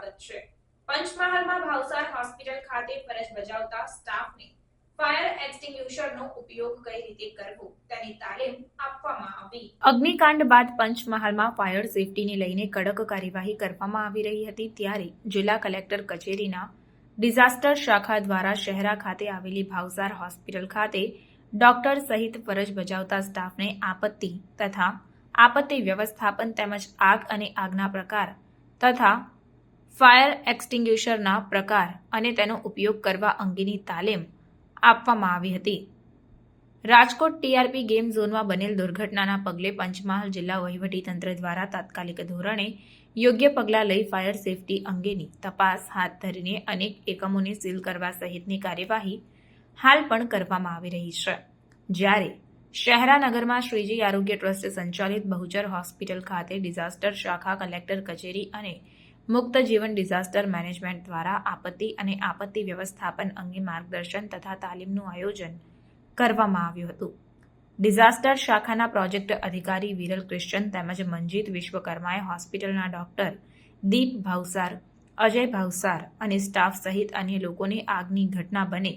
સ્વાગત છે. પંચમહાલમાં ભાવસાર હોસ્પિટલ ખાતે ફરજ બજાવતા સ્ટાફને અગ્નિકાંડ બાદ પંચમહાલમાં ફાયર સેફટીને લઈને કડક કાર્યવાહી કરવામાં આવી રહી હતી ત્યારે જિલ્લા કલેક્ટર કચેરીના ડિઝાસ્ટર શાખા દ્વારા શહેરા ખાતે આવેલી ભાવસાર હોસ્પિટલ ખાતે ડોક્ટર સહિત ફરજ બજાવતા સ્ટાફને આપત્તિ તથા આપત્તિ વ્યવસ્થાપન તેમજ આગ અને આગના પ્રકાર તથા ફાયર એક્સટિંગ્યુશરના પ્રકાર અને તેનો ઉપયોગ કરવા અંગેની તાલીમ આપવામાં આવી હતી. રાજકોટ ટીઆરપી ગેમ ઝોનમાં બનેલ દુર્ઘટનાના પગલે પંચમહાલ જિલ્લા વહીવટીતંત્ર દ્વારા તાત્કાલિક ધોરણે યોગ્ય પગલાં લઈ ફાયર સેફટી અંગેની તપાસ હાથ ધરીને અનેક એકમોને સીલ કરવા સહિતની કાર્યવાહી હાલ પણ કરવામાં આવી રહી છે. જ્યારે શહેરાનગરમાં શ્રીજી આરોગ્ય ટ્રસ્ટ સંચાલિત બહુચર હોસ્પિટલ ખાતે ડિઝાસ્ટર શાખા કલેક્ટર કચેરી અને મુક્ત જીવન ડિઝાસ્ટર મેનેજમેન્ટ દ્વારા આપત્તિ અને આપત્તિ વ્યવસ્થાપન અંગે માર્ગદર્શન તથા તાલીમનું આયોજન કરવામાં આવ્યું હતું. ડિઝાસ્ટર શાખાના પ્રોજેક્ટ અધિકારી વિરલ ક્રિશ્ચન તેમજ મંજીત વિશ્વકર્માએ હોસ્પિટલના ડોક્ટર દીપ ભાવસાર, અજય ભાવસાર અને સ્ટાફ સહિત અન્ય લોકોને આગની ઘટના બને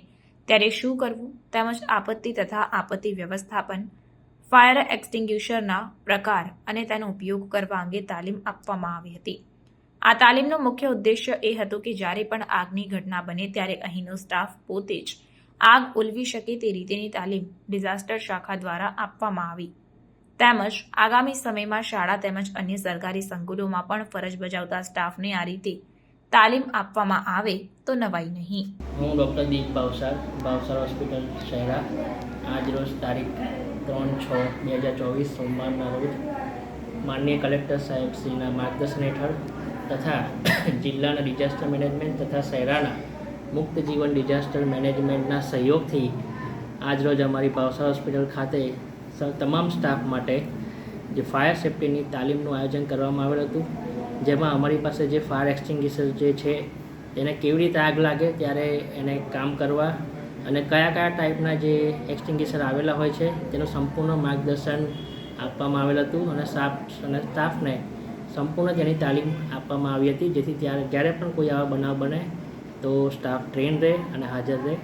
ત્યારે શું કરવું તેમજ આપત્તિ તથા આપત્તિ વ્યવસ્થાપન, ફાયર એક્સટિંગ્યુશરના પ્રકાર અને તેનો ઉપયોગ કરવા અંગે તાલીમ આપવામાં આવી હતી. આ તાલીમનો મુખ્ય ઉદ્દેશ્ય એ હતો કે જ્યારે પણ આગની ઘટના બને ત્યારે અહીંનો સ્ટાફ પોતે જ આગ ઉલવી શકે તે રીતેની તાલીમ ડિઝાસ્ટર શાખા દ્વારા આપવામાં આવી. તેમજ આગામી સમયમાં શાળા તેમજ અન્ય સરકારી સંકુલોમાં પણ ફરજ બજાવતા સ્ટાફને આ રીતે તાલીમ આપવામાં આવે તો નવાઈ નહીં. હું ડૉક્ટર દીપ ભાવસાર ભાવસાર હોસ્પિટલ શહેરા. આજ રોજ તારીખ ત્રણ છ બે હજાર ચોવીસ સોમવારના રોજ માનનીય કલેક્ટર સાહેબ શ્રીના માર્ગદર્શન હેઠળ તથા જિલ્લાના ડિઝાસ્ટર મેનેજમેન્ટ તથા શહેરાના મુક્ત જીવન ડિઝાસ્ટર મેનેજમેન્ટના સહયોગથી આજરોજ અમારી ભાવસાર હોસ્પિટલ ખાતે તમામ સ્ટાફ માટે જે ફાયર સેફ્ટીની તાલીમનું આયોજન કરવામાં આવેલ હતું. જેમાં અમારી પાસે જે ફાયર એક્સટિંગ્વિશર જે છે, એને કેવી રીતે આગ લાગે, ત્યારે એને કામ કરવા અને કયા કયા ટાઈપના જે એક્સટિંગ્વિશર આવેલા હોય છે, તેનું સંપૂર્ણ માર્ગદર્શન આપવામાં આવેલ હતું અને સ્ટાફ અને સ્ટાફને સંપૂર્ણ જેની તાલીમ આપવામાં આવી હતી, જેથી ત્યારે જ્યારે પણ કોઈ આવા બનાવ બને તો સ્ટાફ ટ્રેન રહે અને હાજર રહે.